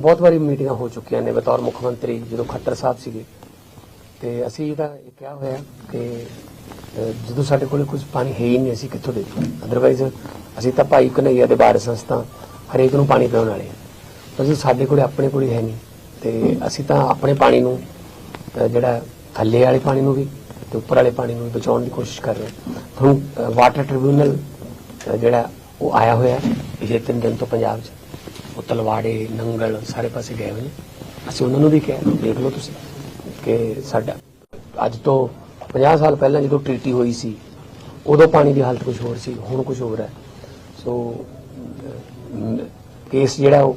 ਬਹੁਤ ਵਾਰੀ ਮੀਟਿੰਗਾਂ ਹੋ ਚੁੱਕੀਆਂ ਨੇ ਬਤੌਰ ਮੁੱਖ ਮੰਤਰੀ ਜਦੋਂ ਖੱਟਰ ਸਾਹਿਬ ਸੀਗੇ। ਤੇ ਅਸੀਂ ਇਹਦਾ ਇਹ ਕਿਹਾ ਹੋਇਆ ਕਿ ਜਦੋਂ ਸਾਡੇ ਕੋਲ ਕੁਝ ਪਾਣੀ ਹੈ ਹੀ ਨਹੀਂ, ਅਸੀਂ ਕਿੱਥੋਂ ਦੇ ਅਦਰਵਾਈਜ਼ ਅਸੀਂ ਤਾਂ ਭਾਈ ਕਨਈਆ ਦੇ ਬਾਰੇ ਸੰਸਥਾ ਹਰੇਕ ਨੂੰ ਪਾਣੀ ਪਿਆਉਣ ਵਾਲੇ ਹਾਂ। ਪਰ ਜਦੋਂ ਸਾਡੇ ਕੋਲ ਆਪਣੇ ਕੋਲ ਹੈ ਨਹੀਂ, ਤੇ ਅਸੀਂ ਤਾਂ ਆਪਣੇ ਪਾਣੀ ਨੂੰ ਜਿਹੜਾ ਥੱਲੇ ਵਾਲੇ ਪਾਣੀ ਨੂੰ ਵੀ ਤੇ ਉੱਪਰ ਵਾਲੇ ਪਾਣੀ ਨੂੰ ਵੀ ਬਚਾਉਣ ਦੀ ਕੋਸ਼ਿਸ਼ ਕਰ ਰਹੇ ਹਾਂ। ਹੁਣ ਵਾਟਰ ਟ੍ਰਿਬਿਊਨਲ ਜਿਹੜਾ ਉਹ ਆਇਆ ਹੋਇਆ ਪਿਛਲੇ ਤਿੰਨ ਦਿਨ ਤੋਂ ਪੰਜਾਬ 'ਚ। ਉਹ ਤਲਵਾੜੇ, ਨੰਗਲ, ਸਾਰੇ ਪਾਸੇ ਗਏ ਹੋਏ ਨੇ। ਅਸੀਂ ਉਹਨਾਂ ਨੂੰ ਵੀ ਕਿਹਾ, ਦੇਖ ਲਓ ਤੁਸੀਂ, ਕਿ ਸਾਡਾ ਅੱਜ ਤੋਂ 50 ਸਾਲ ਪਹਿਲਾਂ ਜਦੋਂ ਟ੍ਰੀਟੀ ਹੋਈ ਸੀ, ਉਦੋਂ ਪਾਣੀ ਦੀ ਹਾਲਤ ਕੁਝ ਹੋਰ ਸੀ, ਹੁਣ ਕੁਝ ਹੋਰ ਹੈ। ਸੋ ਕੇਸ ਜਿਹੜਾ ਉਹ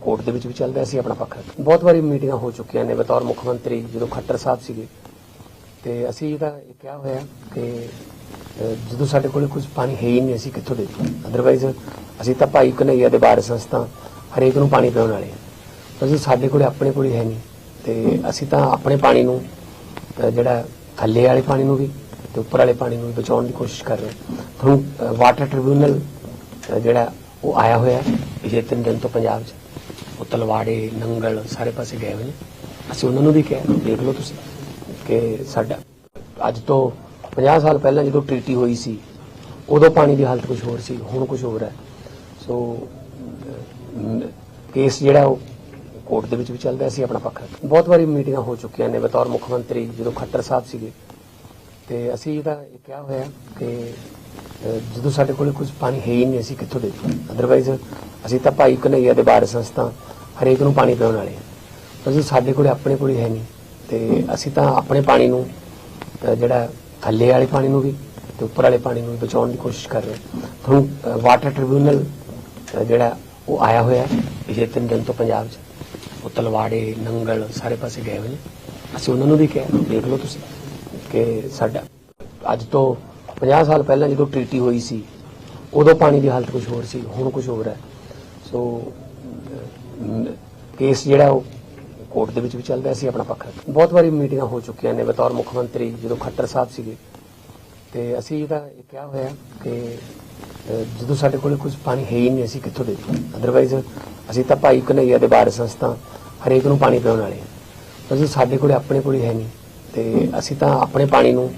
ਕੋਰਟ ਦੇ ਵਿੱਚ ਵੀ ਚੱਲਦਾ ਸੀ, ਆਪਣਾ ਪੱਖ ਬਹੁਤ ਵਾਰੀ ਮੀਟਿੰਗਾਂ ਹੋ ਚੁੱਕੀਆਂ ਨੇ, ਬਤੌਰ ਮੁੱਖ ਮੰਤਰੀ ਜਦੋਂ ਖੱਟਰ ਸਾਹਿਬ ਸੀਗੇ। ਤੇ ਅਸੀਂ ਇਹਦਾ ਇਹ ਕਿਹਾ ਹੋਇਆ ਕਿ ਜਦੋਂ ਸਾਡੇ ਕੋਲ ਕੁਝ ਪਾਣੀ ਹੈ ਹੀ ਨਹੀਂ, ਅਸੀਂ ਕਿੱਥੋਂ ਦੇ ਅਦਰਵਾਈਜ਼ ਅਸੀਂ ਤਾਂ ਭਾਈ ਕਨਈਆ ਦੇ ਬਾਰੇ ਸੰਸਥਾ ਹਰੇਕ ਨੂੰ ਪਾਣੀ ਪਿਆਉਣ ਵਾਲੇ ਹਾਂ। ਅਸੀਂ ਸਾਡੇ ਕੋਲ ਆਪਣੇ ਕੋਲ ਹੈ ਨਹੀਂ, ਤੇ ਅਸੀਂ ਤਾਂ ਆਪਣੇ ਪਾਣੀ ਨੂੰ ਜਿਹੜਾ ਥੱਲੇ ਵਾਲੇ ਪਾਣੀ ਨੂੰ ਵੀ ਤੇ ਉੱਪਰ ਵਾਲੇ ਪਾਣੀ ਨੂੰ ਵੀ ਬਚਾਉਣ ਦੀ ਕੋਸ਼ਿਸ਼ ਕਰ ਰਹੇ ਤੁਹਾਨੂੰ ਵਾਟਰ ਟ੍ਰਿਬਿਊਨਲ ਜਿਹੜਾ ਉਹ ਆਇਆ ਹੋਇਆ ਪਿਛਲੇ ਤਿੰਨ ਦਿਨ ਤੋਂ ਪੰਜਾਬ 'ਚ। ਉਹ ਤਲਵਾੜੇ, ਨੰਗਲ ਸਾਰੇ ਪਾਸੇ ਗਏ ਹੋਏ ਨੇ। ਅਸੀਂ ਉਹਨਾਂ ਨੂੰ ਵੀ ਕਿਹਾ, ਦੇਖ ਲਓ ਤੁਸੀਂ, ਕਿ ਸਾਡਾ ਅੱਜ ਤੋਂ 50 ਸਾਲ ਪਹਿਲਾਂ ਜਦੋਂ ਟ੍ਰੀਟੀ ਹੋਈ ਸੀ, ਉਦੋਂ ਪਾਣੀ ਦੀ ਹਾਲਤ ਕੁਝ ਹੋਰ ਸੀ, ਹੁਣ ਕੁਝ ਹੋਰ ਹੈ। ਸੋ ਕੇਸ ਜਿਹੜਾ ਉਹ ਕੋਰਟ ਦੇ ਵਿੱਚ ਵੀ ਚੱਲਦਾ ਸੀ, ਆਪਣਾ ਪੱਖ ਰੱਖ ਬਹੁਤ ਵਾਰੀ ਮੀਟਿੰਗਾਂ ਹੋ ਚੁੱਕੀਆਂ ਨੇ ਬਤੌਰ ਮੁੱਖ ਮੰਤਰੀ, ਜਦੋਂ ਖੱਟਰ ਸਾਹਿਬ ਸੀਗੇ। ਤੇ ਅਸੀਂ ਇਹਦਾ ਇਹ ਕਿਹਾ ਹੋਇਆ ਕਿ ਜਦੋਂ ਸਾਡੇ ਕੋਲ ਕੁਝ ਪਾਣੀ ਹੈ ਹੀ ਨਹੀਂ, ਅਸੀਂ ਕਿੱਥੋਂ ਦੇ ਅਦਰਵਾਈਜ਼ ਅਸੀਂ ਤਾਂ ਭਾਈ ਕਨਈਆ ਦੇ ਬਾਰੇ ਸੰਸਥਾ, ਹਰੇਕ ਨੂੰ ਪਾਣੀ ਪਿਆਉਣ ਵਾਲੇ ਹਾਂ। ਪਰ ਸਾਡੇ ਕੋਲ ਆਪਣੇ ਕੋਲ ਹੈ ਨਹੀਂ, ਤੇ ਅਸੀਂ ਤਾਂ ਆਪਣੇ ਪਾਣੀ ਨੂੰ ਜਿਹੜਾ ਥੱਲੇ ਵਾਲੇ ਪਾਣੀ ਨੂੰ ਵੀ ਤੇ ਉੱਪਰ ਵਾਲੇ ਪਾਣੀ ਨੂੰ ਵੀ ਬਚਾਉਣ ਦੀ ਕੋਸ਼ਿਸ਼ ਕਰ ਰਹੇ ਹਾਂ। ਹੁਣ ਵਾਟਰ ਟ੍ਰਿਬਿਊਨਲ ਜਿਹੜਾ ਉਹ ਆਇਆ ਹੋਇਆ ਹੈ, ਪਿਛਲੇ ਤਿੰਨ ਦਿਨ ਤੋਂ ਪੰਜਾਬ 'ਚ। ਉਹ ਤਲਵਾੜੇ, ਨੰਗਲ ਸਾਰੇ ਪਾਸੇ ਗਏ ਹੋਏ ਨੇ। ਅਸੀਂ ਉਹਨਾਂ ਨੂੰ ਵੀ ਕਿਹਾ, ਦੇਖ ਲਓ ਤੁਸੀਂ ਕਿ ਸਾਡਾ ਅੱਜ ਤੋਂ 50 ਸਾਲ ਪਹਿਲਾਂ ਜਦੋਂ ਟ੍ਰੀਟੀ ਹੋਈ ਸੀ, ਉਦੋਂ ਪਾਣੀ ਦੀ ਹਾਲਤ ਕੁਝ ਹੋਰ ਸੀ, ਹੁਣ ਕੁਝ ਹੋਰ ਹੈ। ਸੋ ਕੇਸ ਜਿਹੜਾ ਉਹ ਕੋਰਟ ਦੇ ਵਿੱਚ ਵੀ ਚੱਲਦਾ ਸੀ ਆਪਣਾ ਪੱਖ। ਰੱਖ ਬਹੁਤ ਵਾਰੀ ਮੀਟਿੰਗਾਂ ਹੋ ਚੁੱਕੀਆਂ ਨੇ ਬਤੌਰ ਮੁੱਖ ਮੰਤਰੀ ਜਦੋਂ ਖੱਟਰ ਸਾਹਿਬ ਸੀਗੇ। ਤੇ ਅਸੀਂ ਇਹਦਾ ਇਹ ਕਿਹਾ ਹੋਇਆ ਕਿ ਜਦੋਂ ਸਾਡੇ ਕੋਲ ਕੁਝ ਪਾਣੀ ਹੈ ਹੀ ਨਹੀਂ, ਅਸੀਂ ਕਿੱਥੋਂ ਦੇ ਅਦਰਵਾਈਜ਼ ਅਸੀਂ ਤਾਂ ਭਾਈ ਕਨਈਆ ਦੇ ਬਾਰੇ ਸੰਸਥਾ ਹਰੇਕ ਨੂੰ ਪਾਣੀ ਪਿਆਉਣ ਵਾਲੇ ਹਾਂ। ਪਰ ਸਾਡੇ ਕੋਲ ਆਪਣੇ ਕੋਲ ਹੈ ਨਹੀਂ, ਤੇ ਅਸੀਂ ਤਾਂ ਆਪਣੇ ਪਾਣੀ ਨੂੰ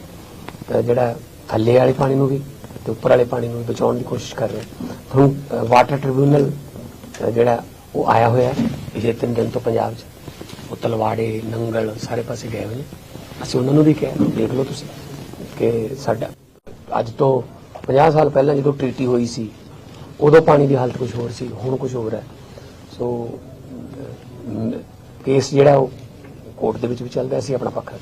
ਜਿਹੜਾ ਥੱਲੇ ਵਾਲੇ ਪਾਣੀ ਨੂੰ ਵੀ ਤੇ ਉੱਪਰ ਵਾਲੇ ਪਾਣੀ ਨੂੰ ਵੀ ਬਚਾਉਣ ਦੀ ਕੋਸ਼ਿਸ਼ ਕਰ ਰਹੇ ਹਾਂ। ਹੁਣ ਵਾਟਰ ਟ੍ਰਿਬਿਊਨਲ ਜਿਹੜਾ ਉਹ ਆਇਆ ਹੋਇਆ ਪਿਛਲੇ ਤਿੰਨ ਦਿਨ ਤੋਂ ਪੰਜਾਬ 'ਚ। ਉਹ ਤਲਵਾੜੇ, ਨੰਗਲ, ਸਾਰੇ ਪਾਸੇ ਗਏ ਹੋਏ ਨੇ। ਅਸੀਂ ਉਹਨਾਂ ਨੂੰ ਵੀ ਕਿਹਾ, ਦੇਖ ਲਓ ਤੁਸੀਂ, ਕਿ ਸਾਡਾ ਅੱਜ ਤੋਂ 50 ਸਾਲ ਪਹਿਲਾਂ ਜਦੋਂ ਟ੍ਰੀਟੀ ਹੋਈ ਸੀ, ਉਦੋਂ ਪਾਣੀ ਦੀ ਹਾਲਤ ਕੁਝ ਹੋਰ ਸੀ, ਹੁਣ ਕੁਝ ਹੋਰ ਹੈ। ਸੋ ਕੇਸ ਜਿਹੜਾ ਉਹ ਕੋਰਟ ਦੇ ਵਿੱਚ ਵੀ ਚੱਲਦਾ ਸੀ, ਆਪਣਾ ਪੱਖ ਰੱਖ